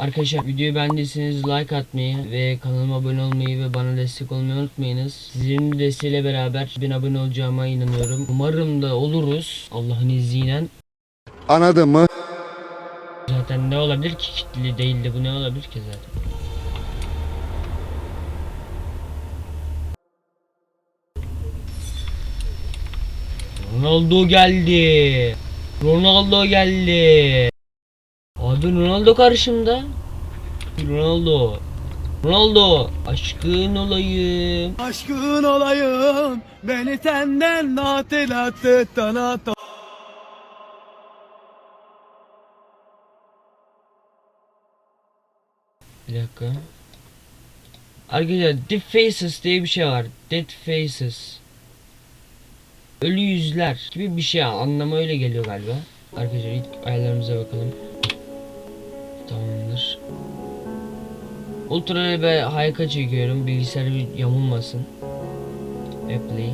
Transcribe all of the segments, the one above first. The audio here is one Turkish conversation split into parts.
Arkadaşlar videoyu beğendiyseniz like atmayı ve kanalıma abone olmayı ve bana destek olmayı unutmayınız. Sizlerin desteğiyle beraber bin abone olacağıma inanıyorum. Umarım da oluruz Allah'ın izniyle. Anladın mı? Zaten ne olabilir ki kitli değildi bu ne olabilir ki zaten. Ronaldo geldi. Ronaldo geldi. Abi Ronaldo karşımda. Ronaldo. Ronaldo aşkın olayım. Aşkın olayım beni senden hatırlattı tanata. Bir dakika. Arkadaşlar Dead Faces diye bir şey var. Dead Faces. Ölü yüzler gibi bir şey anlamı öyle geliyor galiba. Arkadaşlar ilk ayarlarımıza bakalım. Tamamdır. Ultra ve harika çekiyorum. Bilgisayar yamulmasın. Apply.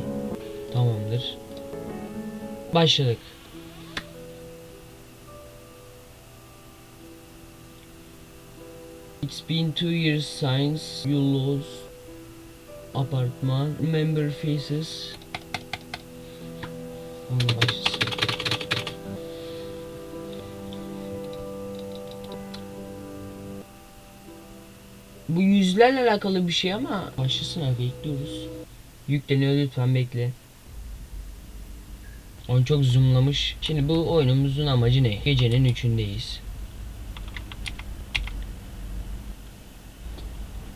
Tamamdır. Başladık. It's been two years since you lost apartment. Remember faces. Onu Bu yüzlerle alakalı bir şey ama başlasın bekliyoruz. Yükleniyor lütfen bekle. Onu çok zoomlamış. Şimdi bu oyunumuzun amacı ne? Gecenin üçündeyiz.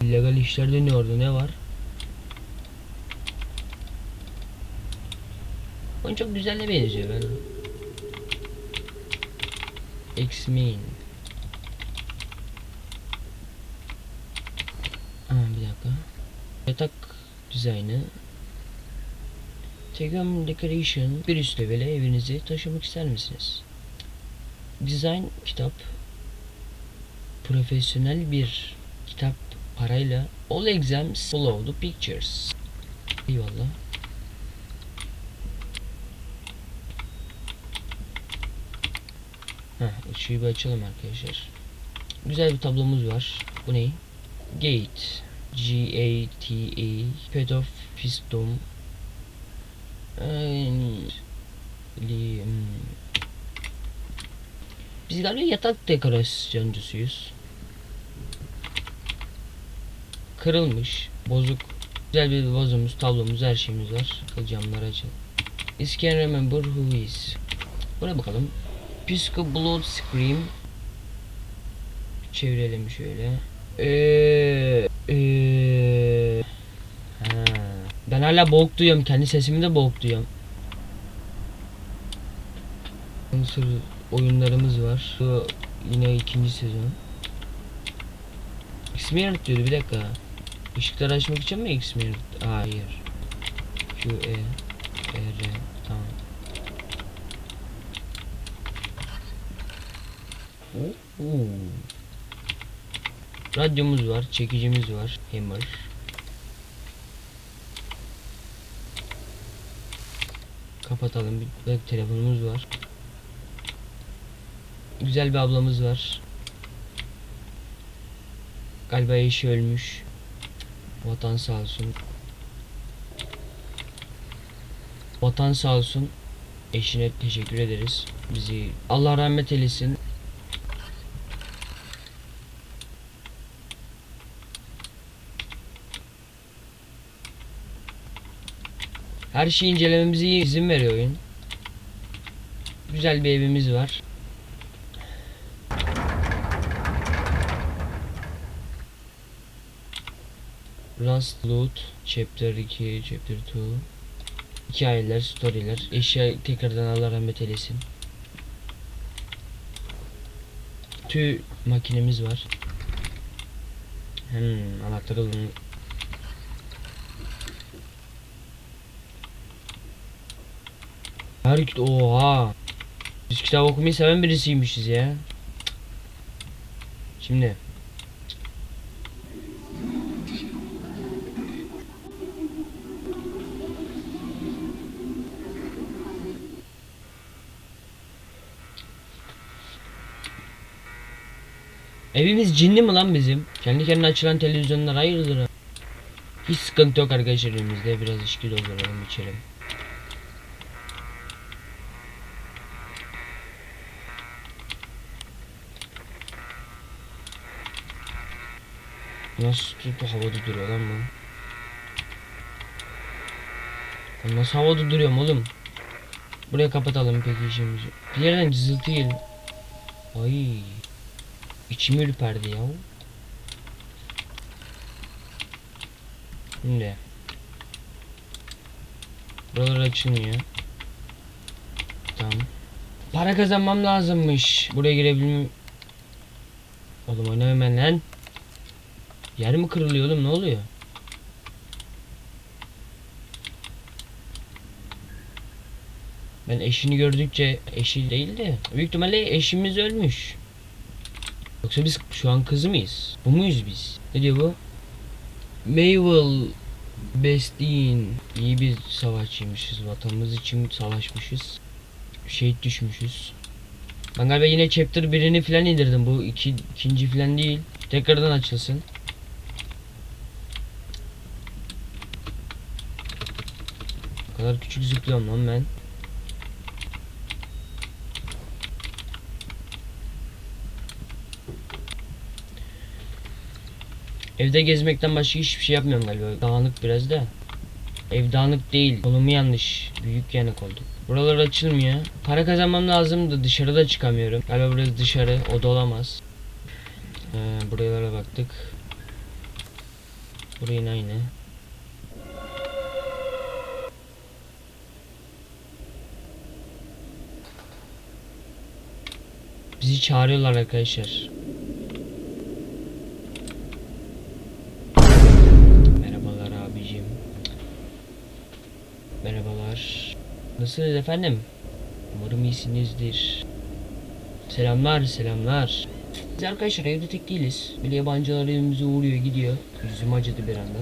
İllegal işler dönüyordu ne var? Oyun çok güzelle benziyor ben. X-Men. Aa, bir dakika. Yatak dizaynı. Tegam Decoration bir üst levele evinizi taşımak ister misiniz? Design kitap. Profesyonel bir kitap parayla all exams follow the pictures. Eyvallah. Heh, ışığı bir açalım arkadaşlar. Güzel bir tablomuz var. Bu ne? Gate. Of Piston. And... Li- hmm. Biz galiba yatak dekorasyoncusuyuz. Kırılmış, bozuk. Güzel bir vazomuz, tablomuz, her şeyimiz var. Camları açalım. Is can remember who is. Buna bakalım. Pisco Blood Scream. Çevirelim şöyle. Eee, eee. Ha. Ben hala boğuk duyuyorum. Kendi sesimi de boğuk duyuyorum. Mısır oyunlarımız var. Bu yine ikinci sezon. Xmirror diyordu bir dakika. Işıkları açmak için mi Xmirror? Hayır. Q E E R tamam. Oo. Radyomuz var, çekicimiz var, hammer. Kapatalım. Bir telefonumuz var. Güzel bir ablamız var. Galiba eşi ölmüş. Vatan sağ olsun. Vatan sağ olsun. Eşine teşekkür ederiz. Bizi Allah rahmet eylesin. Her şeyi incelememize izin veriyor oyun. Güzel bir evimiz var. Rust Loot Chapter 2 Chapter 2 Hikayeler, storyler Eşya tekrardan Allah rahmet eylesin Tü makinemiz var Hmm, anahtarı Her oha Biz kitap okumayı seven birisiymişiz ya Şimdi Evimiz cinli mi lan bizim? Kendi kendine açılan televizyonlar hayırdır? ha? Hiç sıkıntı yok arkadaşlar elimizde. Biraz içki dolduralım içelim. Nasıl tuttu havada duruyor lan bu? Ben Nasıl havada duruyorum oğlum? Buraya kapatalım peki işimizi. Bir yerden cızıltı geliyor. Ay. İçimi ürperdi ya. Şimdi. Buralar açılmıyor. Tamam. Para kazanmam lazımmış. Buraya girebilmem. Oğlum oyna hemen lan. Yer mi kırılıyor oğlum ne oluyor? Ben eşini gördükçe eşi değil de büyük ihtimalle eşimiz ölmüş. Yoksa biz şu an kızı mıyız? Bu muyuz biz? Ne diyor bu? Mayvel Bestin iyi bir savaşçıymışız. Vatanımız için savaşmışız. Şehit düşmüşüz. Ben galiba yine chapter 1'ini falan indirdim. Bu iki, ikinci falan değil. Tekrardan açılsın. Kadar küçük zıplıyorum lan ben. Evde gezmekten başka hiçbir şey yapmıyorum galiba. Dağınık biraz da. Ev dağınık değil. Konumu yanlış. Büyük yanık oldu. Buralar açılmıyor. Para kazanmam lazım da dışarıda çıkamıyorum. Galiba burası dışarı. O da olamaz. Ee, buralara baktık. Buraya yine aynı. Bizi çağırıyorlar arkadaşlar. Merhabalar abicim. Merhabalar. Nasılsınız efendim? Umarım iyisinizdir. Selamlar, selamlar. Biz arkadaşlar evde tek değiliz. Böyle yabancılar evimize uğruyor gidiyor. Yüzüm acıdı bir anda.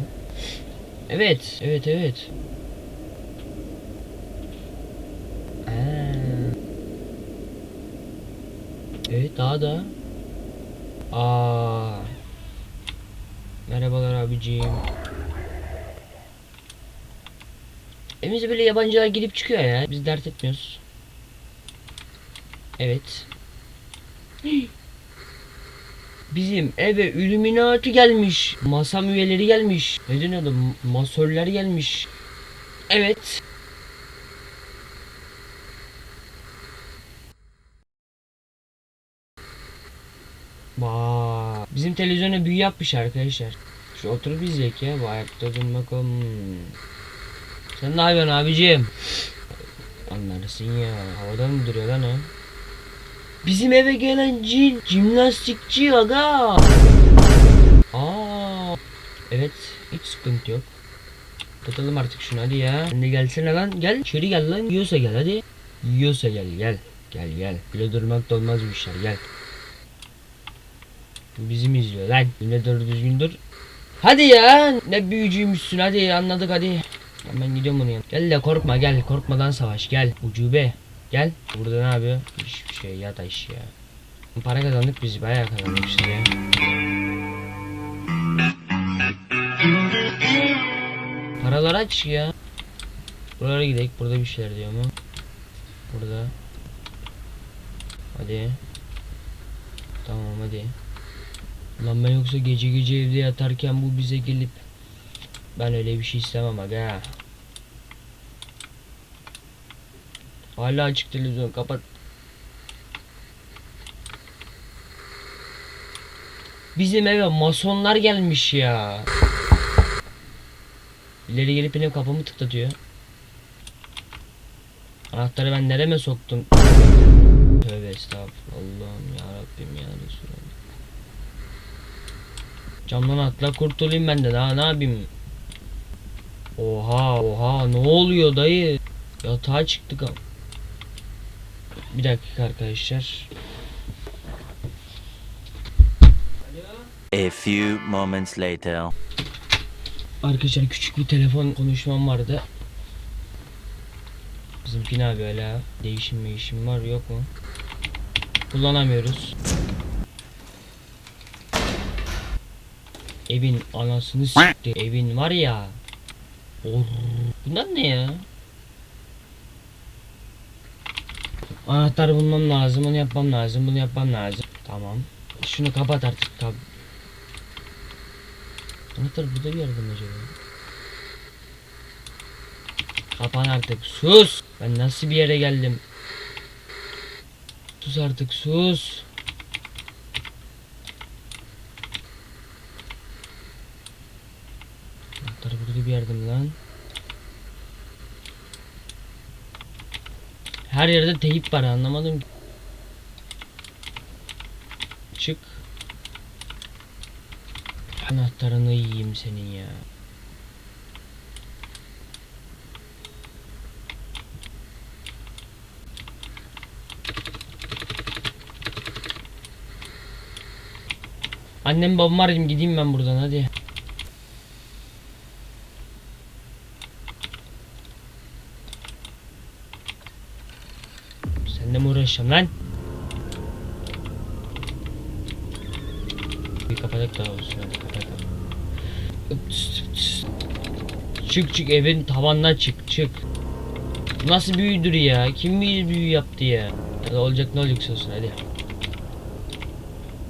Evet, evet, evet. Aa. Evet, daha da. Aa. Merhabalar abicim. Evimize böyle yabancılar girip çıkıyor ya. Biz dert etmiyoruz. Evet. Bizim eve Illuminati gelmiş. Masam üyeleri gelmiş. Ne deniyordu? Masörler gelmiş. Evet. Vaa. Bizim televizyona büyü yapmış arkadaşlar. Şu oturup izleyek ya. Bu ayakta durmak o. Hmm. Sen ne yapıyorsun abicim? Anlarsın ya. Havada mı duruyor lan o? Bizim eve gelen cin jimnastikçi aga. Aa. Evet. Hiç sıkıntı yok. Kapatalım artık şunu hadi ya. Sen de gelsene lan. Gel. İçeri gel lan. Yiyorsa gel hadi. Yiyorsa gel gel. Gel gel. Böyle durmak da olmaz bu işler gel. Bizim izliyor lan. Yine doğru düzgün dur. Hadi ya. Ne büyücüymüşsün hadi anladık hadi. Ben gidiyorum bunun yanına. Gel de korkma gel. Korkmadan savaş gel. Ucube. Gel. Burada ne yapıyor? Hiçbir şey yat aş ya. Para kazandık biz bayağı kazandık size ya. Paralar aç ya. Buralara gidelim. Burada bir şeyler diyor mu? Burada. Hadi. Tamam hadi. Lan ben yoksa gece gece evde yatarken bu bize gelip ben öyle bir şey istemem aga. Hala açık televizyon kapat. Bizim eve masonlar gelmiş ya. İleri gelip benim kapımı tıklatıyor. Anahtarı ben nereme soktum? Tövbe estağfurullah Allah'ım ya Rabbim ya Resulallah. Camdan atla kurtulayım ben de daha ne yapayım? Oha oha ne oluyor dayı? Yatağa çıktık am. Bir dakika arkadaşlar. A few moments later. Arkadaşlar küçük bir telefon konuşmam vardı. Bizimki ne abi öyle? Değişim değişim var yok mu? Kullanamıyoruz. Evin anasını sikti. Evin var ya. Or. Bunlar ne ya? Anahtar bulmam lazım, onu yapmam lazım, bunu yapmam lazım. Tamam. Şunu kapat artık. Kap Anahtar burada bir yerde mi acaba? Kapan artık. Sus. Ben nasıl bir yere geldim? Sus artık sus. Anahtar burada bir yerde mi lan? Her yerde teyip var anlamadım. Çık. Anahtarını yiyeyim senin ya. Annem babam arayayım gideyim ben buradan hadi. Seninle mi uğraşacağım lan? Bir kapatak daha olsun hadi kapatalım. Çık çık evin tavandan çık çık. Nasıl büyüdür ya? Kim büyü büyü yaptı ya? Hadi olacak ne olacaksa olsun hadi.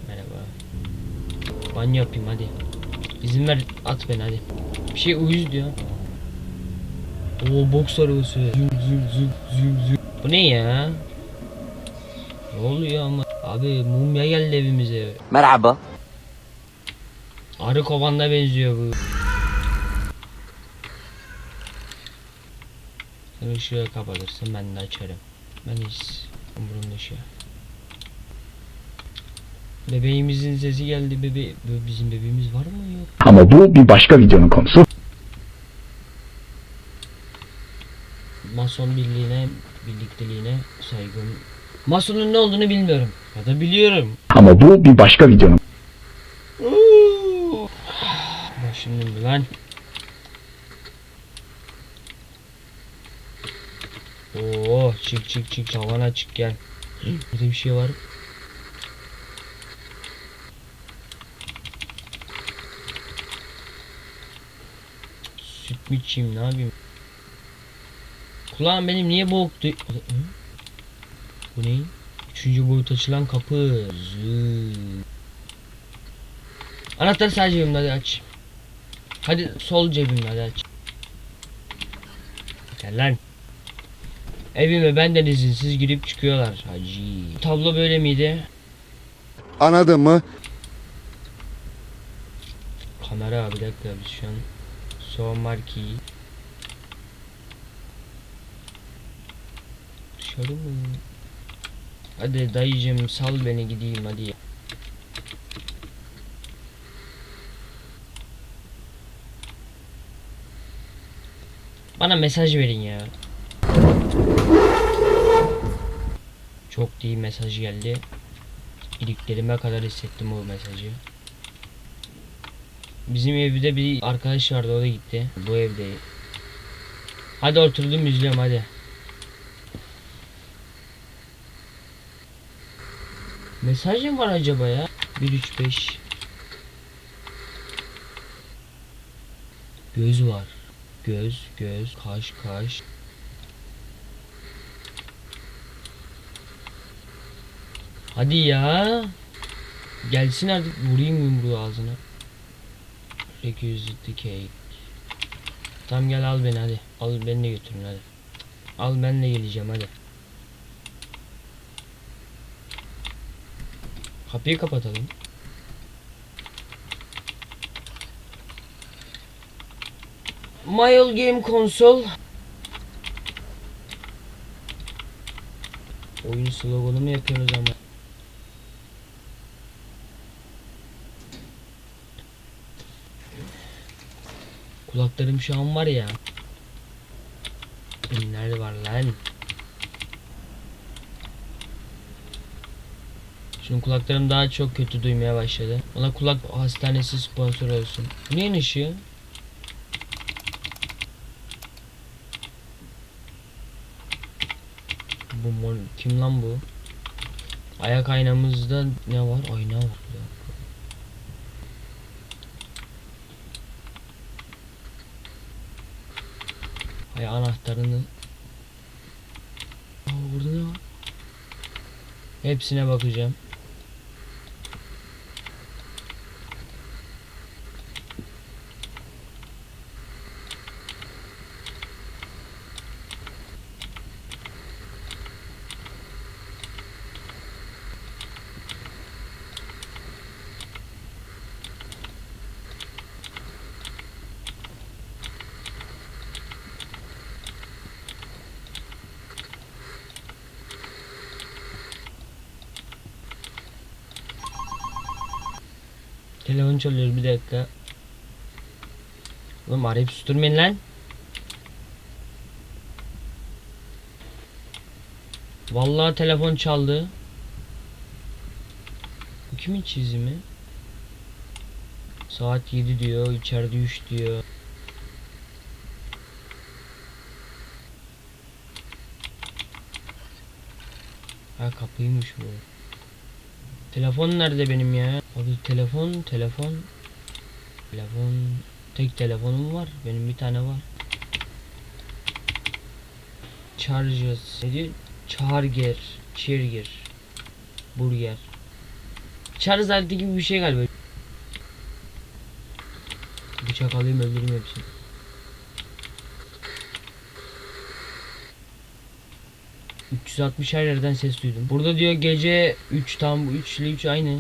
Merhaba. Banyo yapayım hadi. İzin ver at beni hadi. Bir şey uyuz diyor. Oo boks arabası. Züm züm züm züm züm. Bu ne ya? Oluyor ama? Abi mumya geldi evimize. Merhaba. Arı kovanına benziyor bu. Sen ışığı kapatırsın ben de açarım. Ben hiç umurumda şey. Bebeğimizin sesi geldi bebe Be- bizim bebeğimiz var mı yok? Ama bu bir başka videonun konusu. Mason birliğine, birlikteliğine saygım. Masonun ne olduğunu bilmiyorum. Ya da biliyorum. Ama bu bir başka videonun Bak şimdi lan. Oo çık çık çık tavana çık gel. Burada bir şey var. Süt mü içeyim ne yapayım? Kulağım benim niye boğuktu? Bu ne? Üçüncü boyut açılan kapı. Zı. Anahtar sadece cebimde hadi aç. Hadi sol cebimde hadi aç. Gel lan. Evime benden izinsiz girip çıkıyorlar. Hacı. Tablo böyle miydi? Anladın mı? Kamera bir dakika biz şu an son marki. Dışarı mı? Hadi dayıcım sal beni gideyim hadi. Bana mesaj verin ya. Çok değil mesaj geldi. İliklerime kadar hissettim o mesajı. Bizim evde bir arkadaş vardı o da gitti. Bu evde. Hadi oturdum izliyorum hadi. Mesaj mı var acaba ya? 135 Göz var. Göz, göz, kaş, kaş. Hadi ya. Gelsin artık vurayım yumruğu ağzına. Requisite cake. Tam gel al beni hadi. Al beni de götürün hadi. Al ben de geleceğim hadi. Kapıyı kapatalım. Mile Game Console. Oyun sloganı mı yapıyoruz ama? Kulaklarım şu an var ya. Nerede var lan? Şimdi kulaklarım daha çok kötü duymaya başladı. Ona kulak hastanesi sponsor olsun. Bu neyin ışığı? Bu kim lan bu? Ayak aynamızda ne var? Ayna var. Hay anahtarını. Aa, burada ne var? Hepsine bakacağım. Telefon çalıyor bir dakika. Oğlum arayıp susturmayın lan. Vallahi telefon çaldı. Bu kimin çizimi? Saat 7 diyor, içeride 3 diyor. Ha kapıymış bu. Telefon nerede benim ya? Abi telefon, telefon. Telefon. Tek telefonum var. Benim bir tane var. Charges. Ne diyor? Charger. Charger. Burger. Aleti gibi bir şey galiba. Bıçak alayım öldüreyim hepsini. ...360 her yerden ses duydum. Burada diyor gece 3 tam bu 3 ile 3 aynı.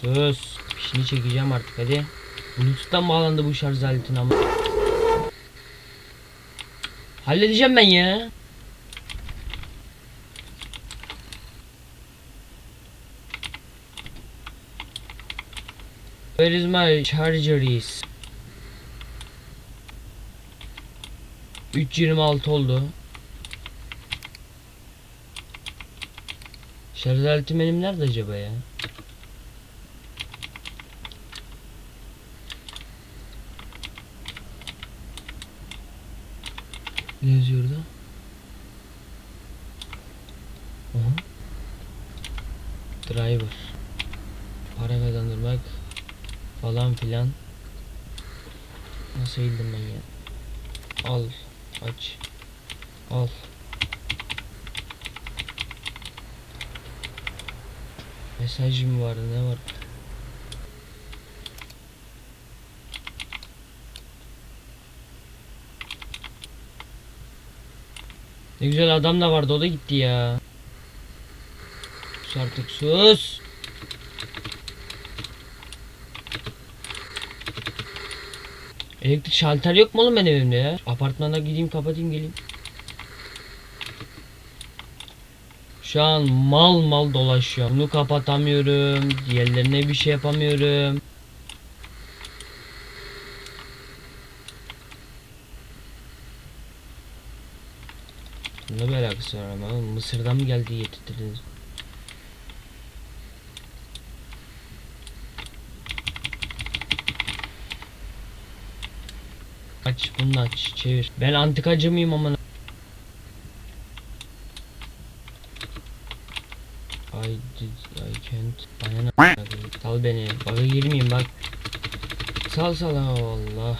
Sus. Fişini çekeceğim artık hadi. Bluetooth'tan bağlandı bu şarj aletin ama. Halledeceğim ben ya. Where is my charger is? 3.26 oldu. Şarj aletim benim nerede acaba ya? Ne yazıyor orada? Aha. Driver. Para kazandırmak falan filan. Nasıl eğildim ben ya? Al. Aç. Al. Mesaj mı vardı ne var? Ne güzel adam da vardı o da gitti ya. Sus artık sus. Elektrik şalter yok mu oğlum benim evimde ya? Apartmana gideyim kapatayım geleyim. Şu an mal mal dolaşıyorum. Bunu kapatamıyorum. Diğerlerine bir şey yapamıyorum. Bunda bir alakası var ama Mısır'dan mı geldi getirttirdiniz? Aç bunu aç çevir. Ben antikacı mıyım ama can't Bana ne? Sal beni. Baka girmeyeyim bak. Sal sal ha, Allah.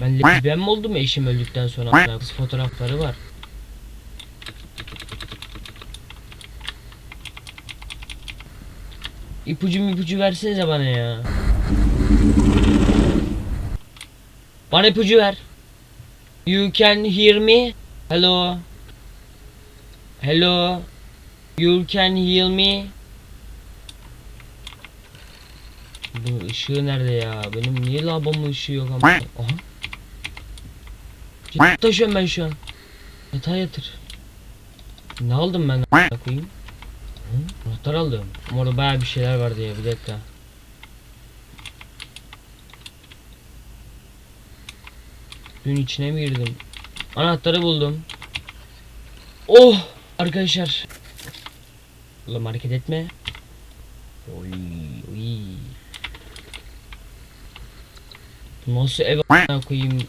Ben lezbiyen mi oldum eşim öldükten sonra? Kız fotoğrafları var. İpucu ipucu versenize bana ya. Bana ipucu ver. You can hear me? Hello Hello. You can hear me. Bu ışığı nerede ya? Benim niye lavabomun ışığı yok ama? Aha. Ciddi taşıyorum ben şu an. Yatağa yatır. Ne aldım ben koyayım? Anahtar aldım. Ama orada bayağı bir şeyler vardı ya bir dakika. Dün içine mi girdim? Anahtarı buldum. Oh! Arkadaşlar. Oğlum hareket etme. Oy, oy. Nasıl ev koyayım?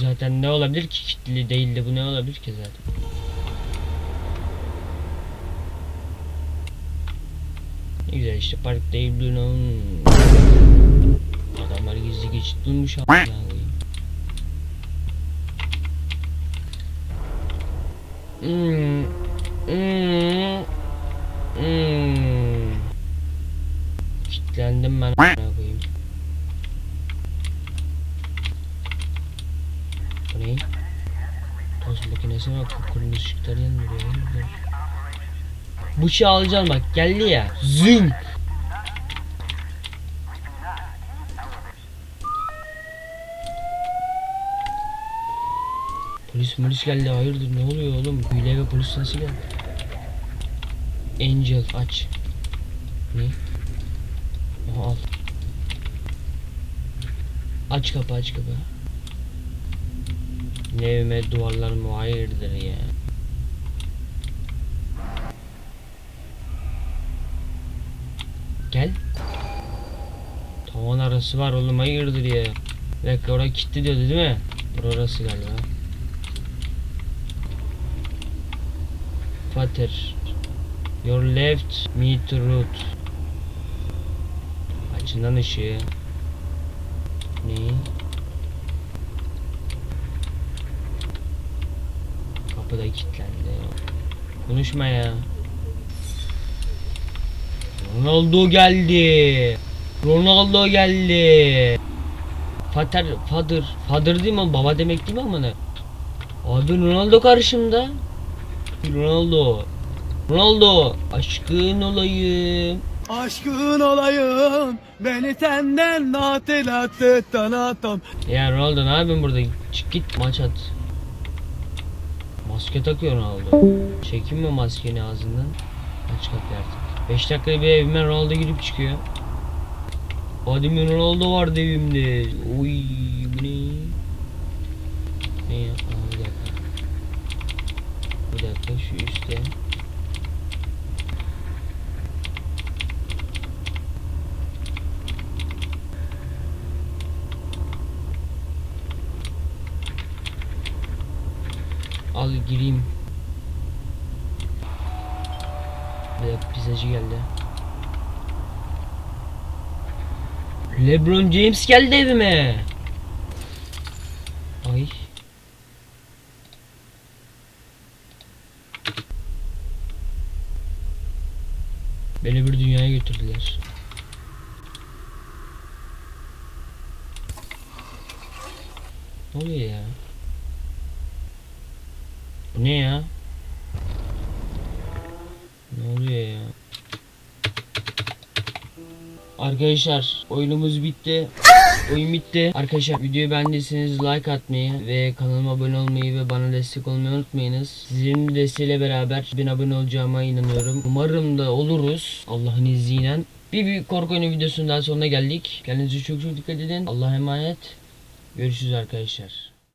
Zaten ne olabilir ki? Kitli değildi. Bu ne olabilir ki zaten? Güzel işte park değil Adamlar gizli geçit bulmuş amına koyayım. Hmm. Hmm. Hmm. Kitlendim ben koyayım. Bu ne? Toz makinesine bak kırmızı ışıklar yanmıyor ya. Bıçağı alacağım bak geldi ya. Zünk. Polis polis geldi hayırdır ne oluyor oğlum? Hile ve polis nasıl geldi? Angel aç. Ne? Aha, al. Aç kapı aç kapı. Ne evime duvarlar mı hayırdır ya. Gel. Arası var oğlum hayırdır ya. Bir dakika oraya kilitli diyordu değil mi? Orası galiba. Father. Your left meet route. Açından ışığı. Ne? Kapıda kilitlendi. Konuşma ya. Ronaldo geldi. Ronaldo geldi. Father, father, father değil mi? Baba demek değil mi amına? Abi Ronaldo karşımda. Ronaldo. Ronaldo. Aşkın olayım. Aşkın olayım beni senden hatırlattı tanatom Ya Ronaldo ne yapıyorsun burada? Çık git maç at. Maske takıyor Ronaldo. Çekeyim mi maskeni ağzından? Aç kapıyı artık. 5 dakikada bir evime Ronaldo girip çıkıyor. Hadi mi Ronaldo vardı evimde. Uy bu ne? Ne ya? Aa, bir dakika. Bir dakika şu üstte. Al gireyim. Bir dakika pizzacı geldi. LeBron James geldi evime. Ay. Beni bir dünyaya götürdüler. Ne oluyor ya? Bu ne ya? Ne oluyor ya? Arkadaşlar oyunumuz bitti. Oyun bitti. Arkadaşlar videoyu beğendiyseniz like atmayı ve kanalıma abone olmayı ve bana destek olmayı unutmayınız. Sizin desteğiyle beraber bin abone olacağıma inanıyorum. Umarım da oluruz Allah'ın izniyle. Bir büyük korku oyunu videosunun daha sonuna geldik. Kendinize çok çok dikkat edin. Allah'a emanet. Görüşürüz arkadaşlar.